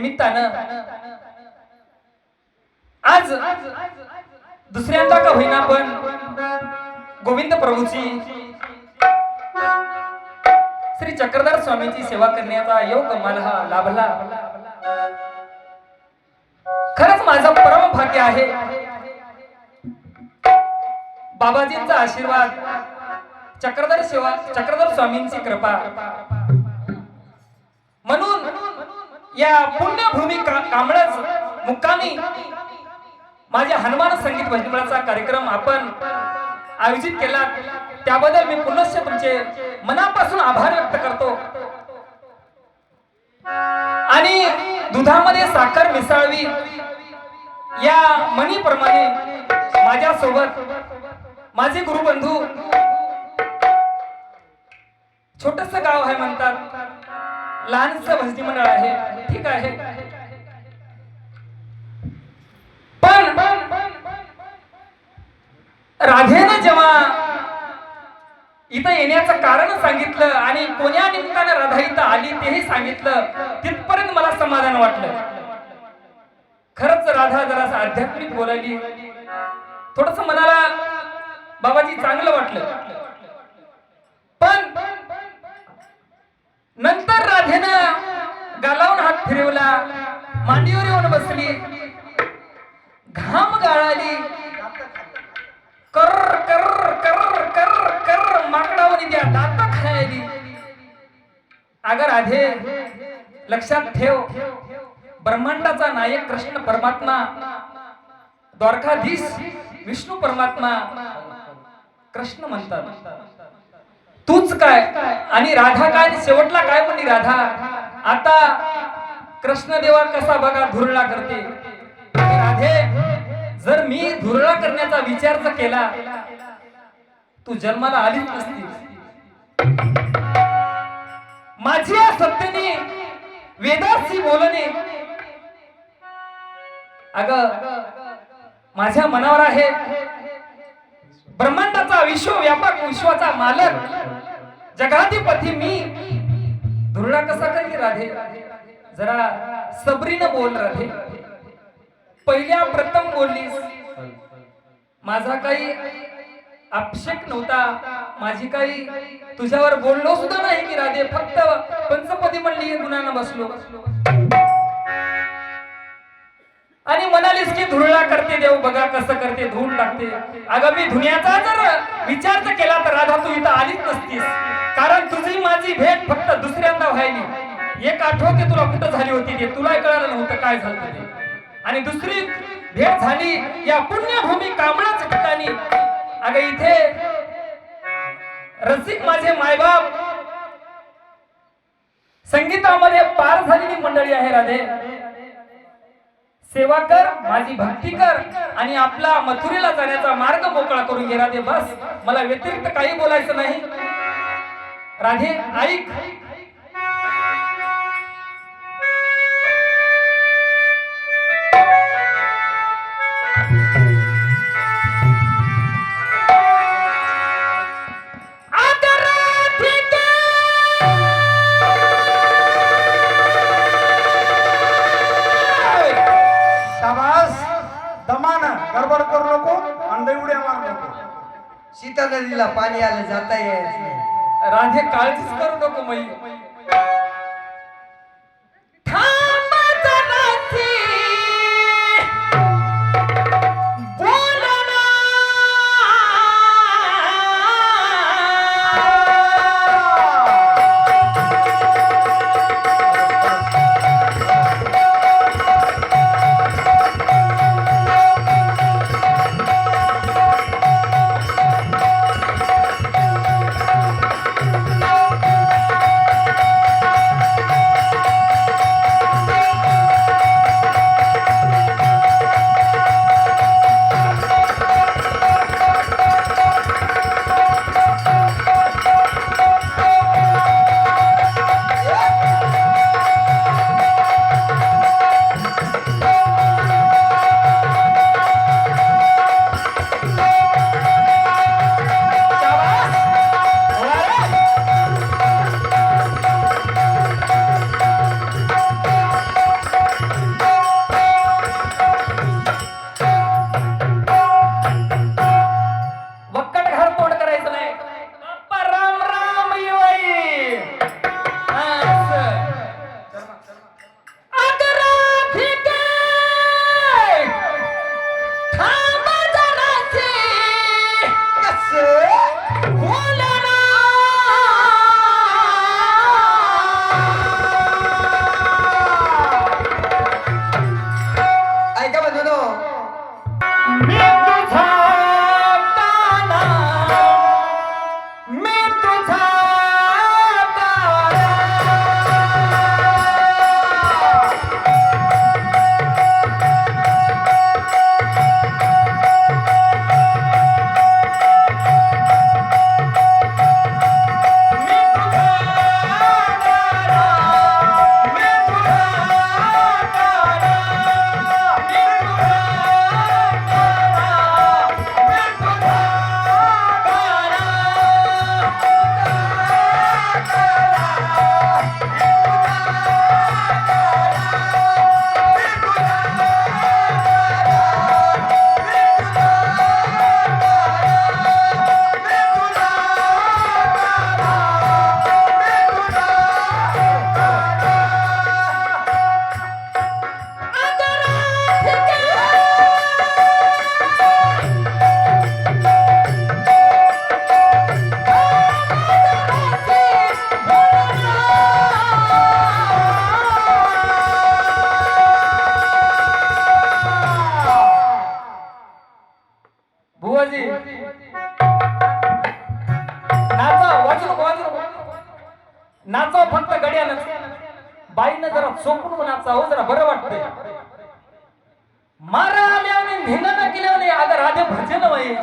निमित्तानं आज दुसऱ्यांदा का होईना पण गोविंद प्रभूची श्री चक्रधर स्वामीची सेवा करण्याचा योग मला हा लाभला. खरंच माझं परम भाग्य आहे. बाबाजींचा आशीर्वाद चक्रधर सेवा चक्रधर स्वामींची कृपा. या पुण्यभूमी का- कांबळच मुक्कामी माझ्या हनुमान संगीत भजनाचा कार्यक्रम आपण आयोजित केला. त्याबद्दल मी पुनश्च तुमचे मनापासून आभार व्यक्त करतो. आणि दुधामध्ये साखर मिसळवी या म्हणीप्रमाणे माझ्या सोबत माझे गुरुबंधू छोटस गाव आहे म्हणतात. लहानस भजनी मंडळ आहे. ठीक आहे. पण राधेनं जेव्हा इथं येण्याचं कारण सांगितलं आणि कोण्या निमित्तानं राधा इथं आली तेही सांगितलं तिथपर्यंत मला समाधान वाटलं. खरंच राधा जरा आध्यात्मिक बोलायली. थोडस मनाला बाबाजी चांगलं वाटलं. पण नंतर राधेनं गालावून हात फिरवला मांडीवर येऊन बसली. घाम गाळाली. कर कर कर कर कर माकडावर द्या दात खायली. अगर आधे लक्षात ठेव. ब्रह्मांडाचा नायक कृष्ण परमात्मा द्वारकाधीश विष्णू परमात्मा कृष्ण म्हणतात. तूच काय? आणि राधा काय? शेवटला काय म्हणली राधा? आता कृष्णदेवा कसा बघा धुरळा करते. राधे जर मी धुरळा करण्याचा विचार जर केला तू जन्माला आलीच नसती. माझी या सत्तेने वेदासी बोलणे. अग माझ्या मनावर आहे. ब्रह्मांडाचा विश्व व्यापक विश्वाचा मालक. जगाधिपती मी. धुरळा कसा करी राधे? जरा सबरीनं बोल राधे. पहिल्या प्रथम बोललीस. माझा काही आक्षेप नव्हता. माझी काही तुझ्यावर बोललो सुद्धा नाही की राधे. फक्त पंचपदी म्हणली गुणांना बसलो. आणि म्हणालीस की धुळला करते देव बघा कसं करते धूळ टाकते. अगं मी धुण्याचा जर विचार जर केला तर राधा तू इथं आलीच नसतीस. कारण तुझी माझी भेट फक्त दुसऱ्यांदा व्हायली. एक आठवते तुला कुठं झाली होती ते तुला कळालं नव्हतं काय झालं ते. आणि दुसरी भेट झाली या पुण्यभूमी कांबळाच्या ठिकाणी. अगं इथे रसिक माझे मायबाप संगीतामध्ये पार झालेली मंडळी आहे राधे. सेवा कर माझी भक्ती कर आणि आपला मथुरेला जाण्याचा मार्ग मोकळा करून घे राधे बस. मला व्यतिरिक्त काही बोलायचं नाही. राधे ऐक. भुवाजी। नाचा वाजून वाजून नाचा फक्त गड्यानं बाईनं जरा सोपून नाचा हो जरा बरं वाटतंय. मारा न धिनं केल्याने अगं राधे भजन वय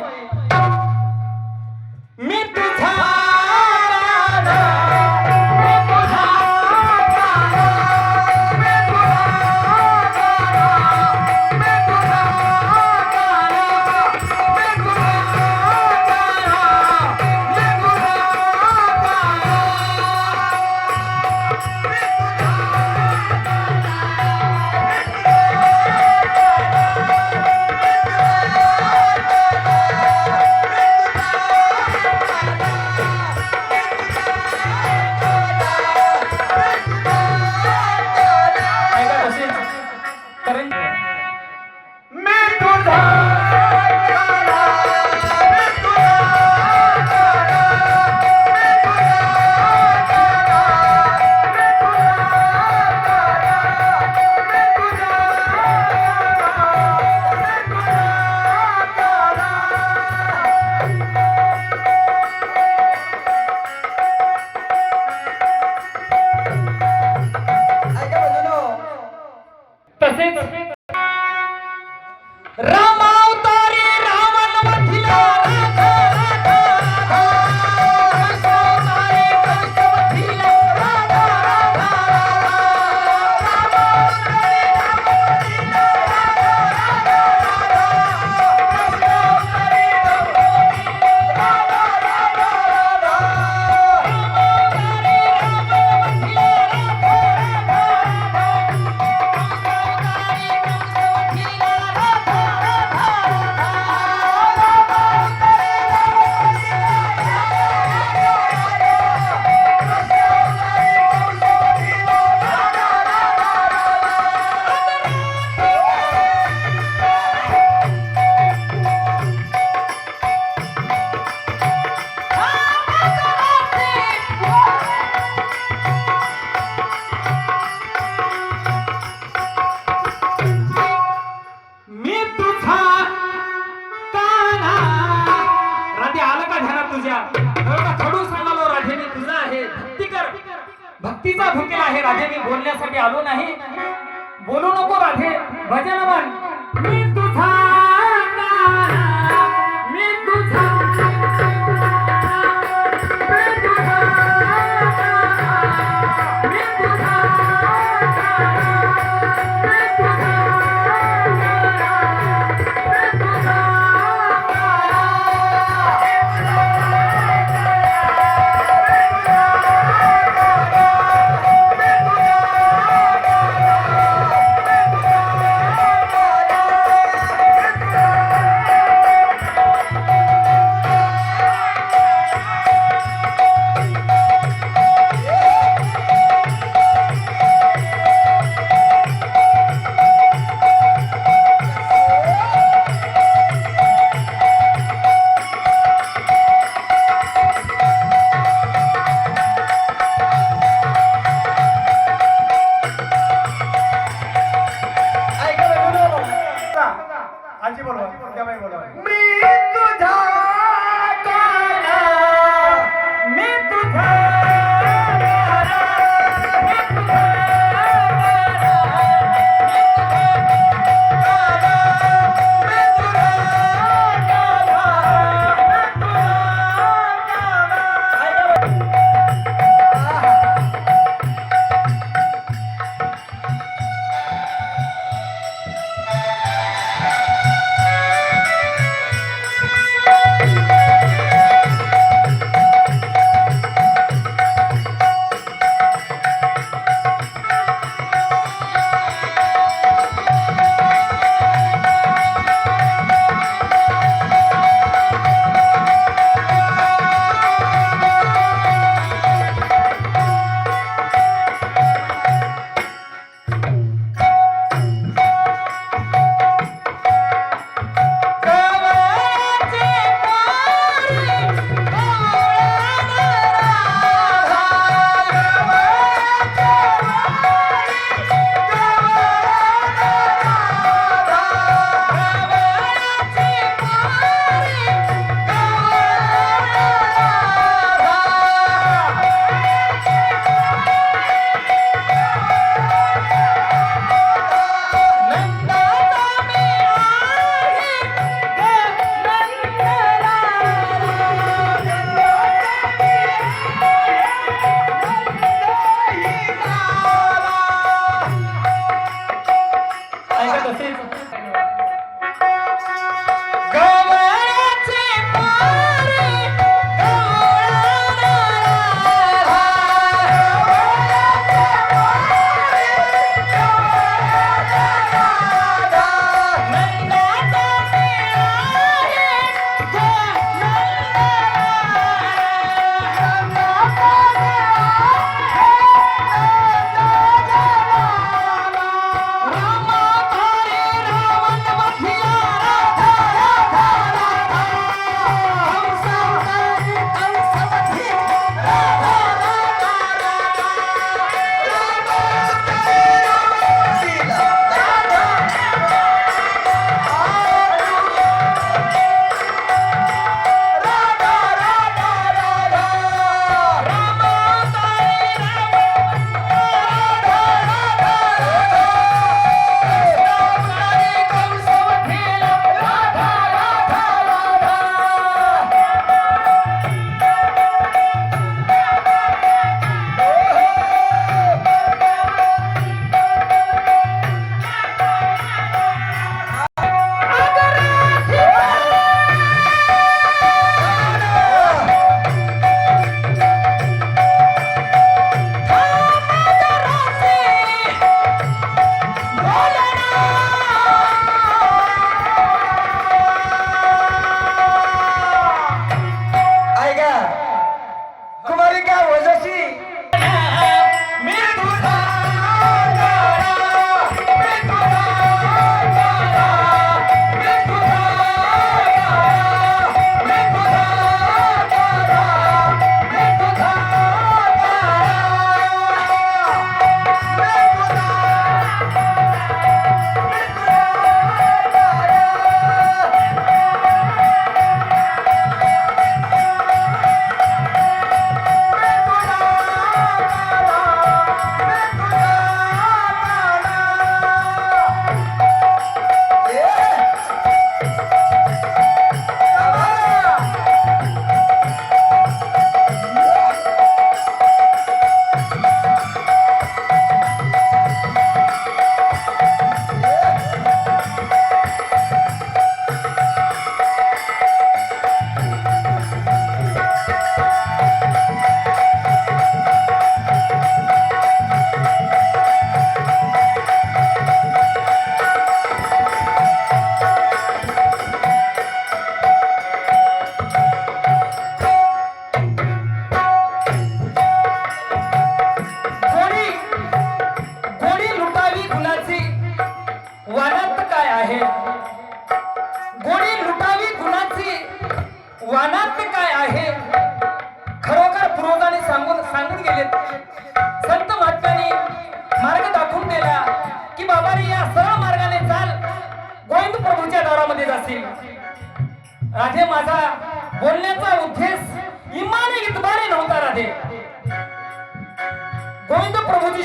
राधे मी बोलण्यासाठी आलो नाही. बोलू नको राधे भजन मान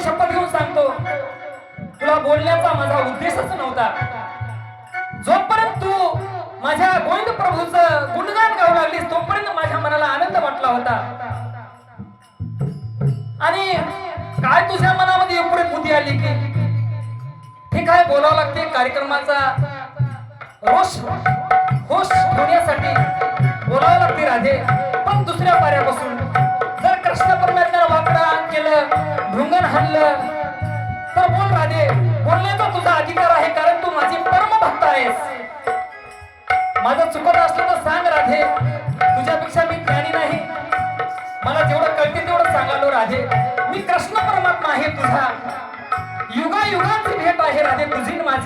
शपथ घेऊन सांगतो. तुला बोलण्याचा माझा उद्देशच नव्हता. जोपर्यंत तू माझ्या गोविंद प्रभूच गुणगान गाऊ लागलीस तोपर्यंत माझ्या मनाला आनंद वाटला होता. आणि काय तुझ्या मनामध्ये एवढी बुद्धी आली की? हे काय बोलावं लागते कार्यक्रमाचा? रोष होश होण्यासाठी बोलावं लागते राधे. पण दुसऱ्या पाऱ्यापासून कृष्ण परमात्म्याला वाकडा केलं भृंगण हल्लं तर बोल राधे बोलण्याचा तुझा अधिकार आहे कारण तू माझी परमभक्त आहेस. माझं चुकत असलं तर सांग राधे तुझ्यापेक्षा मी ज्ञानी नाही. मला जेवढं कळते तेवढं सांगालो राधे मी कृष्ण परमात्मा आहे तुझा. युगा युगाची भेट आहे राधे तुझी माझी.